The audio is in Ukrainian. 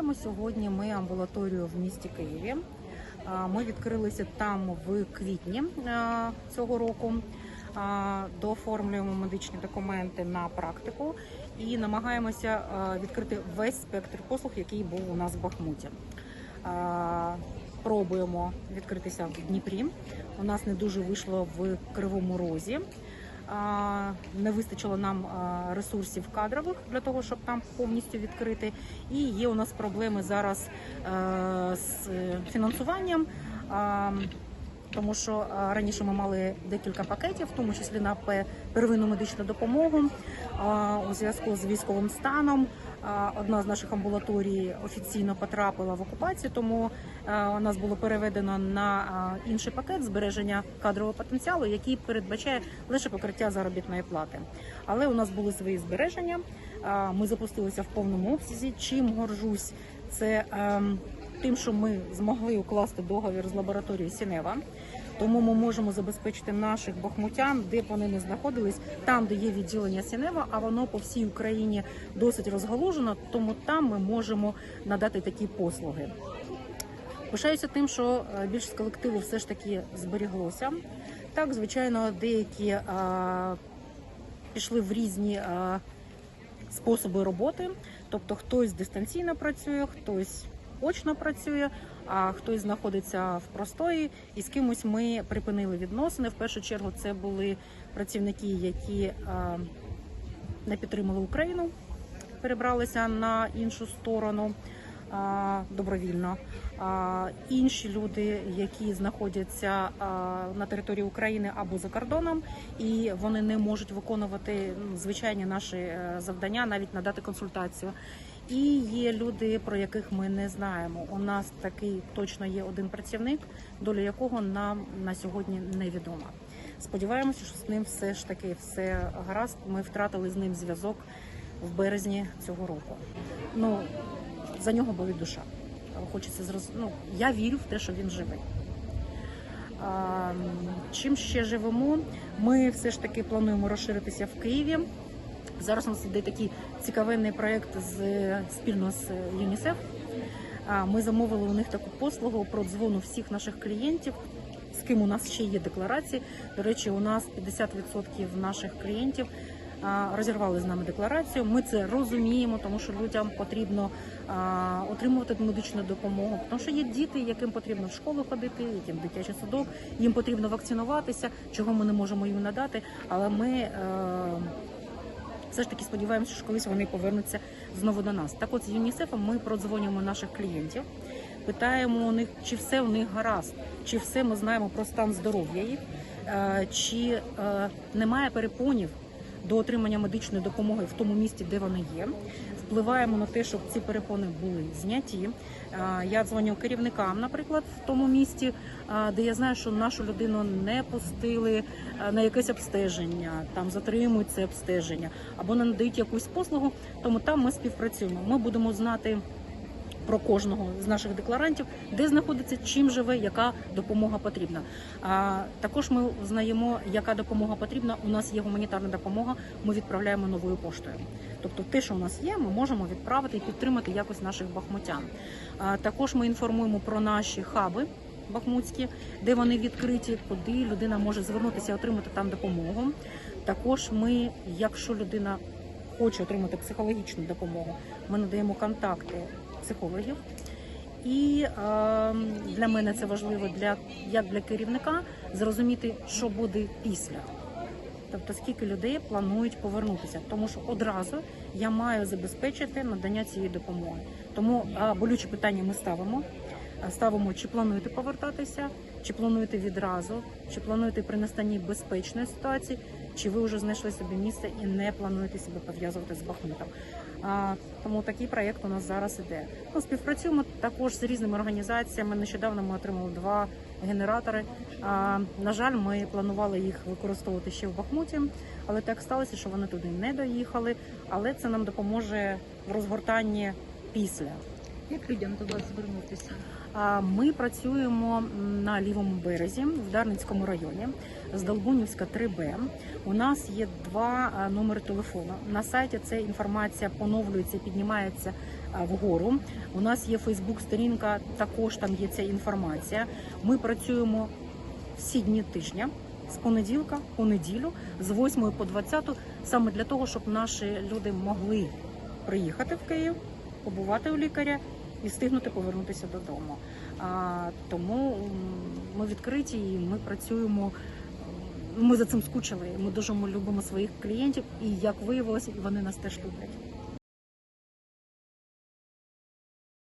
Маємо сьогодні ми амбулаторію в місті Києві. Ми відкрилися там в квітні цього року. Дооформлюємо медичні документи на практику і намагаємося відкрити весь спектр послуг, який був у нас в Бахмуті. Пробуємо відкритися в Дніпрі. У нас не дуже вийшло в Кривому Розі. Не вистачило нам ресурсів кадрових для того, щоб там повністю відкрити. І є у нас проблеми зараз е, з фінансуванням. Тому що раніше ми мали декілька пакетів, в тому числі на первинну медичну допомогу у зв'язку з військовим станом. Одна з наших амбулаторій офіційно потрапила в окупацію, тому нас було переведено на інший пакет збереження кадрового потенціалу, який передбачає лише покриття заробітної плати. Але у нас були свої збереження. Ми запустилися в повному обсязі. Чим горжусь, це ем, тим, що ми змогли укласти договір з лабораторією Сінева. Тому ми можемо забезпечити наших бахмутян, де б вони не знаходились, там, де є відділення Сінева, а воно по всій Україні досить розгалужено, тому там ми можемо надати такі послуги. Пишаюся тим, що е, більшість колективу все ж таки зберіглося. Так, звичайно, деякі а, пішли в різні а, способи роботи. Тобто хтось дистанційно працює, хтось очно працює, а хтось знаходиться в простої. І з кимось ми припинили відносини. В першу чергу це були працівники, які не підтримали Україну, перебралися на іншу сторону добровільно. Інші люди, які знаходяться на території України або за кордоном, і вони не можуть виконувати ну, звичайні наші е, завдання, навіть надати консультацію. І є люди, про яких ми не знаємо. У нас такий точно є один працівник, доля якого нам на сьогодні невідома. Сподіваємося, що з ним все ж таки все гаразд. Ми втратили з ним зв'язок в березні цього року. Ну за нього болить душа. Хочеться зроз... ну, я вірю в те, що він живий. А, чим ще живемо? Ми все ж таки плануємо розширитися в Києві. Зараз у нас іде такий цікавенний проєкт з спільно з ЮНІСЕФ. Ми замовили у них таку послугу про дзвону всіх наших клієнтів, з ким у нас ще є декларації. До речі, у нас 50% наших клієнтів розірвали з нами декларацію. Ми це розуміємо, тому що людям потрібно отримувати медичну допомогу. Тому що є діти, яким потрібно в школу ходити, яким дитячий садок, їм потрібно вакцинуватися, чого ми не можемо їм надати. Але ми е, все ж таки сподіваємося, що колись вони повернуться знову до нас. Так от з ЮНІСЕФом ми продзвонюємо наших клієнтів, питаємо у них, чи все у них гаразд, чи все ми знаємо про стан здоров'я їх, е, чи е, немає перепонів до отримання медичної допомоги в тому місті, де вони є. Впливаємо на те, щоб ці перепони були зняті. Я дзвоню керівникам, наприклад, в тому місті, де я знаю, що нашу людину не пустили на якесь обстеження, там затримують це обстеження або не надають якусь послугу. Тому там ми співпрацюємо. Ми будемо знати. Про кожного з наших декларантів, де знаходиться, чим живе, яка допомога потрібна. А також ми знаємо, яка допомога потрібна. У нас є гуманітарна допомога. Ми відправляємо новою поштою. Тобто, те, що у нас є, ми можемо відправити і підтримати якось наших бахмутян. А також ми інформуємо про наші хаби. Бахмутські, де вони відкриті, куди людина може звернутися і отримати там допомогу. Також ми, якщо людина хоче отримати психологічну допомогу, ми надаємо контакти психологів. І е, для мене це важливо для як для керівника зрозуміти, що буде після. Тобто скільки людей планують повернутися, тому що одразу я маю забезпечити надання цієї допомоги. Тому е, болюче питання ми ставимо. Е, Ставимо, чи плануєте повертатися, чи плануєте відразу, чи плануєте при настанні безпечної ситуації, чи ви вже знайшли собі місце і не плануєте себе пов'язувати з Бахмутом. А, тому такий проєкт у нас зараз іде. Ну, співпрацюємо також з різними організаціями. Нещодавно ми отримали два генератори. А, на жаль, ми планували їх використовувати ще в Бахмуті, але так сталося, що вони туди не доїхали. Але це нам допоможе в розгортанні після. Як людям до вас звернутися? Ми працюємо на лівому березі в Дарницькому районі з Долбунівська 3Б. У нас є два номери телефону. На сайті ця інформація поновлюється, піднімається вгору. У нас є Фейсбук-сторінка, також там є ця інформація. Ми працюємо всі дні тижня. З понеділка по неділю, з 8 по 20, саме для того, щоб наші люди могли приїхати в Київ, побувати у лікаря і встигнути повернутися додому. Тому ми відкриті і ми працюємо. Ми за цим скучили. Ми дуже любимо своїх клієнтів, і як виявилося, вони нас теж люблять.